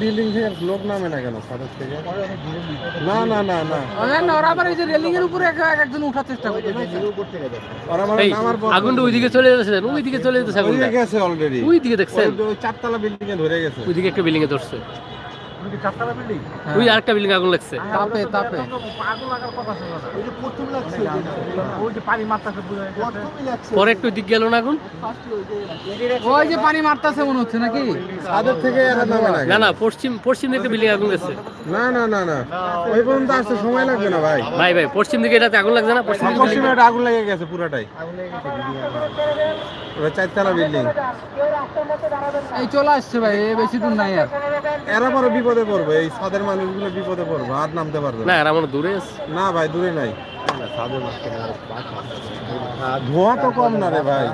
থেকে লোক নামে না কেন? সাদের থেকে না না না না। না ওরা আবার এই যে রেলিং এর উপরে এক- এক- একজন উঠার চেষ্টা করছে। ওরা মানে আমার আগুনটা ওইদিকে চলে যাচ্ছে ওইদিকে চলে যাচ্ছে আগুনটা। গেছে অলরেডি ওই দিকে দেখছেন? ওই চারতলা বিল্ডিং এ ধরে গেছে। ওইদিকে একটা বিল্ডিং এ ধরছে। ওই আরেকটা বিল্ডিং আগুন লাগছে। তাপে তাপে। পরে একটু দিক গেল না আগুন? ওই যে পানি মারতাছে মনে হচ্ছে নাকি? ছাদের থেকে এরা নামে না। না পশ্চিম পশ্চিম দিকে বিল্ডিং আগুন লাগছে। না না না না। ওই পর্যন্ত আসতে সময় লাগবে না ভাই। ভাই ভাই পশ্চিম দিকে এটাতে আগুন লাগছে না? পশ্চিম আগুন লেগে গেছে পুরাটাই। ওটা চারতলা বিল্ডিং। এই চলে আসছে ভাই এ বেশি দূর নাই আর। এরা পরে বিপদে পড়বে এই ছাদের মানুষগুলো বিপদে পড়বে আর নামতে পারবে না। না এরা মনে দূরে না ভাই দূরে নাই। ধোঁয়া তো কম না রে ভাই।